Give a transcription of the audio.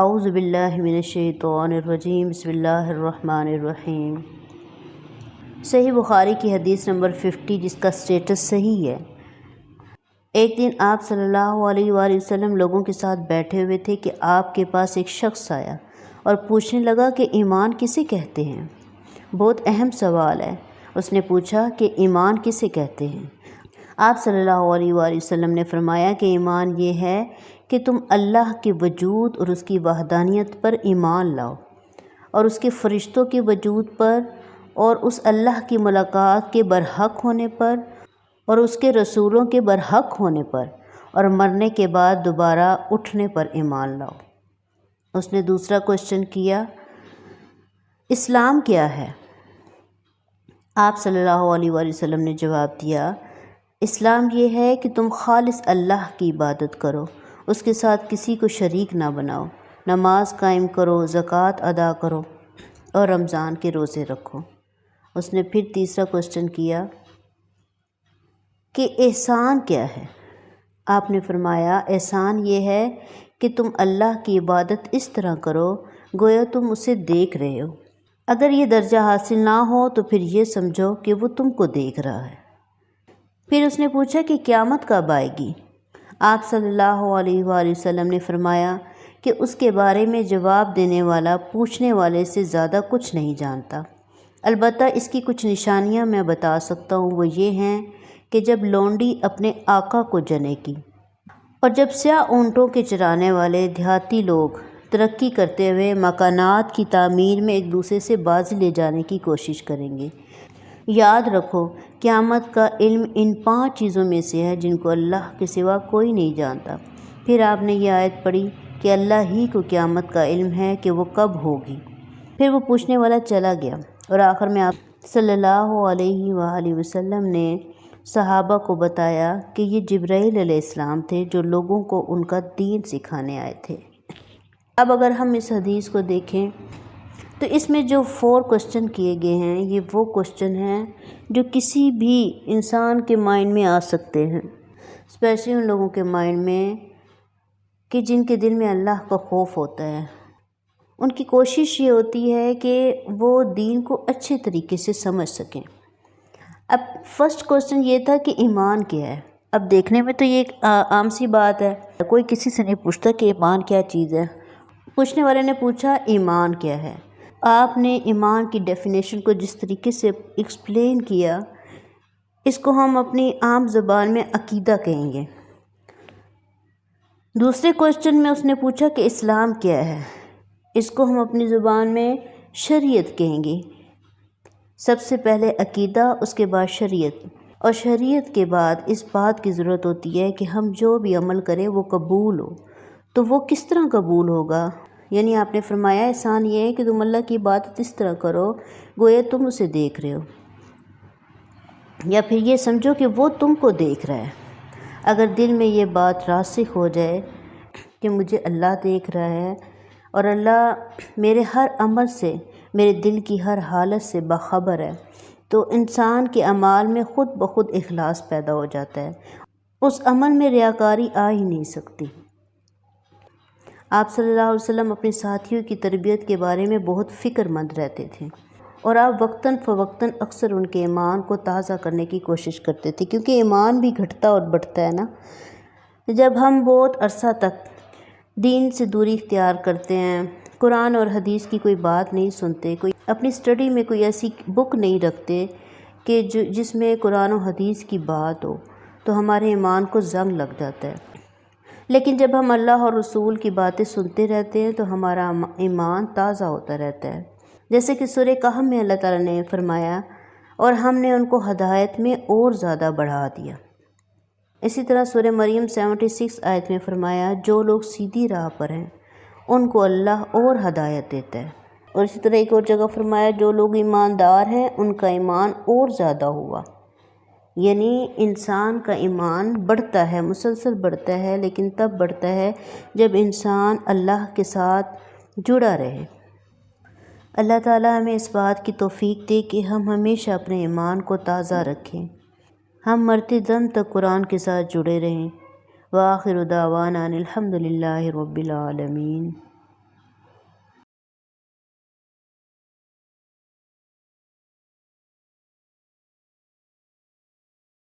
اعوذ باللہ من الشیطان الرجیم، بسم اللہ الرحمن الرحیم۔ صحیح بخاری کی حدیث نمبر ففٹی، جس کا سٹیٹس صحیح ہے۔ ایک دن آپ صلی اللہ علیہ وآلہ وسلم لوگوں کے ساتھ بیٹھے ہوئے تھے کہ آپ کے پاس ایک شخص آیا اور پوچھنے لگا کہ ایمان کسے کہتے ہیں؟ بہت اہم سوال ہے۔ اس نے پوچھا کہ ایمان کسے کہتے ہیں؟ آپ صلی اللہ علیہ وآلہ وسلم نے فرمایا کہ ایمان یہ ہے کہ تم اللہ کے وجود اور اس کی وحدانیت پر ایمان لاؤ اور اس کے فرشتوں کے وجود پر اور اس اللہ کی ملاقات کے برحق ہونے پر اور اس کے رسولوں کے برحق ہونے پر اور مرنے کے بعد دوبارہ اٹھنے پر ایمان لاؤ۔ اس نے دوسرا کوشچن کیا، اسلام کیا ہے؟ آپ صلی اللہ علیہ وآلہ وسلم نے جواب دیا، اسلام یہ ہے کہ تم خالص اللہ کی عبادت کرو۔ اس کے ساتھ کسی کو شریک نہ بناؤ۔ نماز قائم کرو، زکوٰۃ ادا کرو اور رمضان کے روزے رکھو۔ اس نے پھر تیسرا کوشچن کیا کہ احسان کیا ہے؟ آپ نے فرمایا، احسان یہ ہے کہ تم اللہ کی عبادت اس طرح کرو، گویا تم اسے دیکھ رہے ہو۔ اگر یہ درجہ حاصل نہ ہو تو پھر یہ سمجھو کہ وہ تم کو دیکھ رہا ہے۔ پھر اس نے پوچھا کہ قیامت کب آئے گی؟ آپ صلی اللہ علیہ وآلہ وسلم نے فرمایا کہ اس کے بارے میں جواب دینے والا پوچھنے والے سے زیادہ کچھ نہیں جانتا۔ البتہ اس کی کچھ نشانیاں میں بتا سکتا ہوں، وہ یہ ہیں کہ جب لونڈی اپنے آقا کو جنے کی اور جب سیاہ اونٹوں کے چرانے والے دیہاتی لوگ ترقی کرتے ہوئے مکانات کی تعمیر میں ایک دوسرے سے بازی لے جانے کی کوشش کریں گے یاد رکھو، قیامت کا علم ان پانچ چیزوں میں سے ہے جن کو اللہ کے سوا کوئی نہیں جانتا۔ پھر آپ نے یہ آیت پڑھی کہ اللہ ہی کو قیامت کا علم ہے کہ وہ کب ہوگی۔ پھر وہ پوچھنے والا چلا گیا اور آخر میں آپ صلی اللہ علیہ وآلہ وسلم نے صحابہ کو بتایا کہ یہ جبرائیل علیہ السلام تھے جو لوگوں کو ان کا دین سکھانے آئے تھے۔ اب اگر ہم اس حدیث کو دیکھیں تو اس میں جو فور کوشچن کیے گئے ہیں، یہ وہ کوشچن ہیں جو کسی بھی انسان کے مائنڈ میں آ سکتے ہیں۔ اسپیشلی ان لوگوں کے مائنڈ میں کہ جن کے دل میں اللہ کا خوف ہوتا ہے۔ ان کی کوشش یہ ہوتی ہے کہ وہ دین کو اچھے طریقے سے سمجھ سکیں۔ اب فرسٹ کوشچن یہ تھا کہ ایمان کیا ہے۔ اب دیکھنے میں تو یہ ایک عام سی بات ہے۔ کوئی کسی سے نہیں پوچھتا کہ ایمان کیا چیز ہے۔ پوچھنے والے نے پوچھا ایمان کیا ہے۔ آپ نے ایمان کی ڈیفینیشن کو جس طریقے سے ایکسپلین کیا، اس کو ہم اپنی عام زبان میں عقیدہ کہیں گے۔ دوسرے کوشچن میں اس نے پوچھا کہ اسلام کیا ہے؟ اس کو ہم اپنی زبان میں شریعت کہیں گے۔ سب سے پہلے عقیدہ، اس کے بعد شریعت۔ اور شریعت کے بعد اس بات کی ضرورت ہوتی ہے کہ ہم جو بھی عمل کریں وہ قبول ہو۔ تو وہ کس طرح قبول ہوگا؟ یعنی آپ نے فرمایا، احسان یہ ہے کہ تم اللہ کی عبادت اس طرح کرو، گویا تم اسے دیکھ رہے ہو۔ یا پھر یہ سمجھو کہ وہ تم کو دیکھ رہا ہے۔ اگر دل میں یہ بات راسخ ہو جائے کہ مجھے اللہ دیکھ رہا ہے اور اللہ میرے ہر عمل سے، میرے دل کی ہر حالت سے باخبر ہے، تو انسان کے عمال میں خود بخود اخلاص پیدا ہو جاتا ہے۔ اس عمل میں ریاکاری آ ہی نہیں سکتی۔ آپ صلی اللہ علیہ وسلم اپنے ساتھیوں کی تربیت کے بارے میں بہت فکر مند رہتے تھے اور آپ وقتاً فوقتاً اکثر ان کے ایمان کو تازہ کرنے کی کوشش کرتے تھے کیونکہ ایمان بھی گھٹتا اور بڑھتا ہے نا۔ جب ہم بہت عرصہ تک دین سے دوری اختیار کرتے ہیں، قرآن اور حدیث کی کوئی بات نہیں سنتے، کوئی اپنی اسٹڈی میں کوئی ایسی بک نہیں رکھتے کہ جو جس میں قرآن و حدیث کی بات ہو، تو ہمارے ایمان کو زنگ لگ جاتا ہے۔ لیکن جب ہم اللہ اور رسول کی باتیں سنتے رہتے ہیں تو ہمارا ایمان تازہ ہوتا رہتا ہے۔ جیسے کہ سورہ کہم میں اللہ تعالیٰ نے فرمایا، اور ہم نے ان کو ہدایت میں اور زیادہ بڑھا دیا۔ اسی طرح سورہ مریم سیونٹی سکس آیت میں فرمایا، جو لوگ سیدھی راہ پر ہیں، ان کو اللہ اور ہدایت دیتا ہے۔ اور اسی طرح ایک اور جگہ فرمایا، جو لوگ ایماندار ہیں، ان کا ایمان اور زیادہ ہوا۔ یعنی انسان کا ایمان بڑھتا ہے، مسلسل بڑھتا ہے، لیکن تب بڑھتا ہے جب انسان اللہ کے ساتھ جڑا رہے۔ اللہ تعالیٰ ہمیں اس بات کی توفیق دے کہ ہم ہمیشہ اپنے ایمان کو تازہ رکھیں۔ ہم مرتے دم تک قرآن کے ساتھ جڑے رہیں۔ وآخر دعوانا الحمد للہ رب العالمین۔